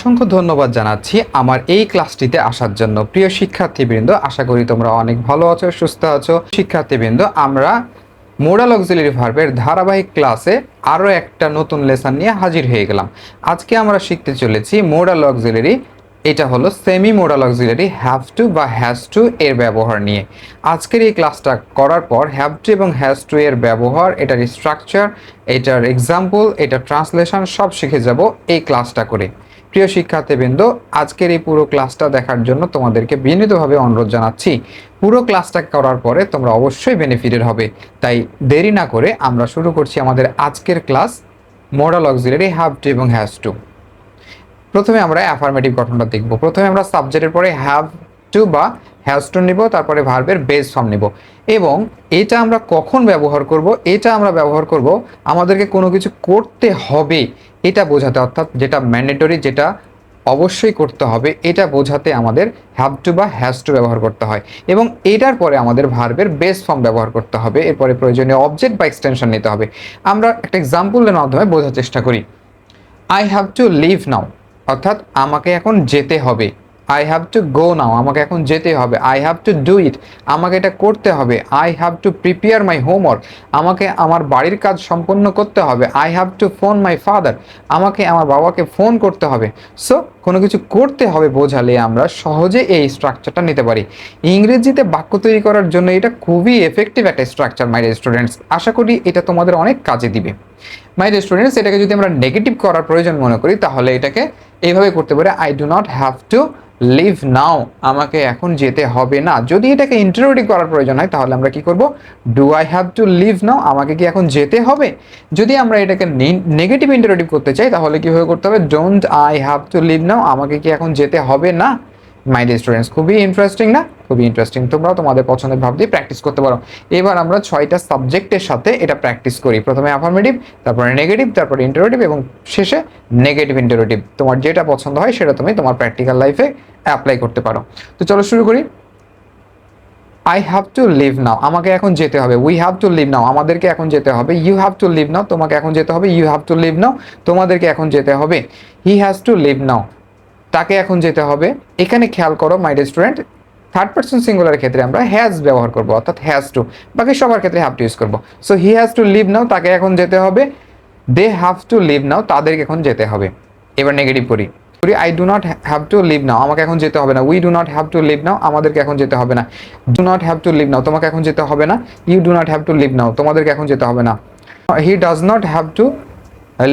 অসংখ্য ধন্যবাদ জানাচ্ছি আমার এই ক্লাসটিতে আসার জন্য। প্রিয় শিক্ষার্থীবৃন্দ, আশা করি তোমরা অনেক ভালো আছো, সুস্থ আছো। শিক্ষার্থীবৃন্দ, আমরা মোরাল অক্সিলারি ভার্বের ধারাবাহিক ক্লাসে আরও একটা নতুন লেসন নিয়ে হাজির হয়ে গেলাম। আজকে আমরা শিখতে চলেছি মোরাল অক্সিলারি এটা হলো semi modal auxiliary have to বা হ্যাজ টু এর ব্যবহার নিয়ে। আজকের এই ক্লাসটা করার পর হ্যাভ টু এবং হ্যাজ টু এর ব্যবহার, এটার স্ট্রাকচার এটার এক্সাম্পল এটার ট্রান্সলেশন সব শিখে যাব এই ক্লাসটা করে। প্রিয় শিক্ষার্থীবৃন্দ, আজকের এই পুরো ক্লাসটা দেখার জন্য তোমাদেরকে বিনীতভাবে অনুরোধ জানাচ্ছি। পুরো ক্লাসটা করার পরে তোমরা অবশ্যই বেনিফিটেড হবে। তাই দেরি না করে আমরা শুরু করছি আমাদের আজকের class modal auxiliary have to এবং হ্যাজ টু প্রথমে আমরা অ্যাফার্মেটিভ গঠনটা দেখব। প্রথমে আমরা সাবজেক্টের পরে হ্যাভ টু বা হ্যাজ টু নিব, তারপরে ভার্বের বেস ফর্ম নিব। এবং এটা আমরা কখন ব্যবহার করব? এটা আমরা ব্যবহার করব, আমাদেরকে কোনো কিছু করতে হবে এটা বোঝাতে, অর্থাৎ যেটা ম্যান্ডেটরি যেটা অবশ্যই করতে হবে, এটা বোঝাতে আমাদের হ্যাভ টু বা হ্যাজ টু ব্যবহার করতে হয়। এবং এটার পরে আমাদের ভার্বের বেস ফর্ম ব্যবহার করতে হবে, এরপরে প্রয়োজনীয় অবজেক্ট বা এক্সটেনশন নিতে হবে। আমরা একটা এক্সাম্পলের মাধ্যমে বোঝার চেষ্টা করি। I have to leave now অর্থাৎ আমাকে এখন যেতে হবে। I have to go now আমাকে এখন যেতে হবে। I have to do it আমাকে এটা করতে হবে। I have to prepare my homework আমাকে আমার বাড়ির কাজ সম্পন্ন করতে হবে। I have to phone my father আমাকে আমার বাবাকে ফোন করতে হবে। সো কোনো কিছু করতে হবে বোঝালে আমরা সহজে এই স্ট্রাকচারটা নিতে পারি। ইংরেজিতে বাক্য তৈরি করার জন্য এটা খুবই এফেক্টিভ একটা স্ট্রাকচার মাই স্টুডেন্টস আশা করি এটা তোমাদের অনেক কাজে দিবে। মাই স্টুডেন্টস এটাকে যদি আমরা নেগেটিভ করার প্রয়োজন মনে করি, তাহলে এটাকে এইভাবে করতে পারে I do not have to leave now, আমাকে এখন যেতে হবে না। যদি এটাকে ইন্টারোগেটিভ করার প্রয়োজন হয়, তাহলে আমরা কি করব? Do I have to leave now আমাকে কি এখন যেতে হবে? যদি আমরা এটাকে নেগেটিভ ইন্টারোগেটিভ করতে চাই, তাহলে কীভাবে করতে হবে? Don't I have to leave now আমাকে কি এখন যেতে হবে না? মাই ডে স্টুডেন্টস খুবই ইন্টারেস্টিং না? খুবই ইন্টারেস্টিং তোমরাও তোমাদের পছন্দের ভাব দিয়ে প্র্যাকটিস করতে পারো। এবার আমরা ছয়টা সাবজেক্টের সাথে এটা প্র্যাকটিস করি। প্রথমে অ্যাফার্মেটিভ তারপরে নেগেটিভ তারপরে ইন্টারোটিভ এবং শেষে নেগেটিভ ইন্টারোটিভ তোমার যেটা পছন্দ হয় সেটা তুমি তোমার প্র্যাকটিক্যাল লাইফে অ্যাপ্লাই করতে পারো। তো চলো শুরু করি। I have to leave now আমাকে এখন যেতে হবে। We have to leave now আমাদেরকে এখন যেতে হবে। You have to leave now তোমাকে এখন যেতে হবে। You have to leave now তোমাদেরকে এখন যেতে হবে। He has to leave now তাকে এখন যেতে হবে। এখানে খেয়াল করো my student third person singular ক্ষেত্রে আমরা হ্যাজ ব্যবহার করব, অর্থাৎ হ্যাজ টু বাকি সবার ক্ষেত্রে হ্যাভ টু ইউজ করব। So he has to leave now তাকে এখন যেতে হবে। They have to leave now তাদেরকে এখন যেতে হবে। এবার নেগেটিভ করি। করি I do not have to leave now আমাকে এখন যেতে হবে না। We do not have to leave now আমাদেরকে এখন যেতে হবে না। Do not have to leave now তোমাকে এখন যেতে হবে না। You do not have to leave now তোমাদেরকে এখন যেতে হবে না। He does not have to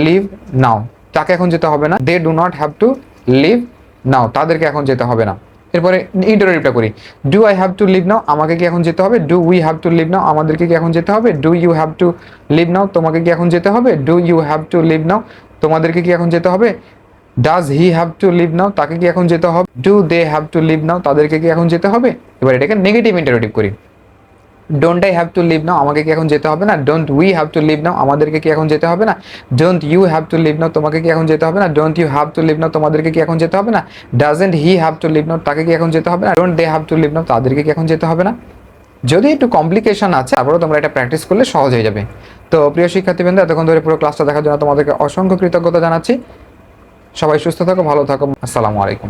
leave now তাকে এখন যেতে হবে না। They do not have to leave now, তাদেরকে এখন যেতে হবে না। এরপরে ইন্টারোটিভটা করি। Do I have to leave now আমাকে কি এখন যেতে হবে? Do we have to leave now আমাদেরকে কি এখন যেতে হবে? Do you have to leave now তোমাকে কি এখন যেতে হবে? Do you have to leave now তোমাদেরকে কি এখন যেতে হবে? Does he have to leave now তাকে কি এখন যেতে হবে? Do they have to leave now তাদেরকে কি এখন যেতে হবে? এবার এটাকে নেগেটিভ ইন্টারোটিভ করি। Don't I have to leave now আমাকে কি এখন যেতে হবে না? Don't we have to leave now আমাদেরকে কি এখন যেতে হবে না? Don't you have to leave now তোমাকে কি এখন যেতে হবে না? Don't you have to leave now তোমাদেরকে কি এখন যেতে হবে না? Doesn't he have to leave now তাকে কি এখন যেতে হবে না? Don't they have to leave now তাদেরকে কি এখন যেতে হবে না? যদি একটু কমপ্লিকেশন আছে, তারপরেও তোমরা এটা প্র্যাকটিস করলে সহজ হয়ে যাবে। তো প্রিয় শিক্ষার্থীবৃন্দ, এতক্ষণ ধরে পুরো ক্লাসটা দেখার জন্য তোমাদেরকে অসংখ্য কৃতজ্ঞতা জানাচ্ছি। সবাই সুস্থ থাকো, ভালো থাকো। আসসালামু আলাইকুম।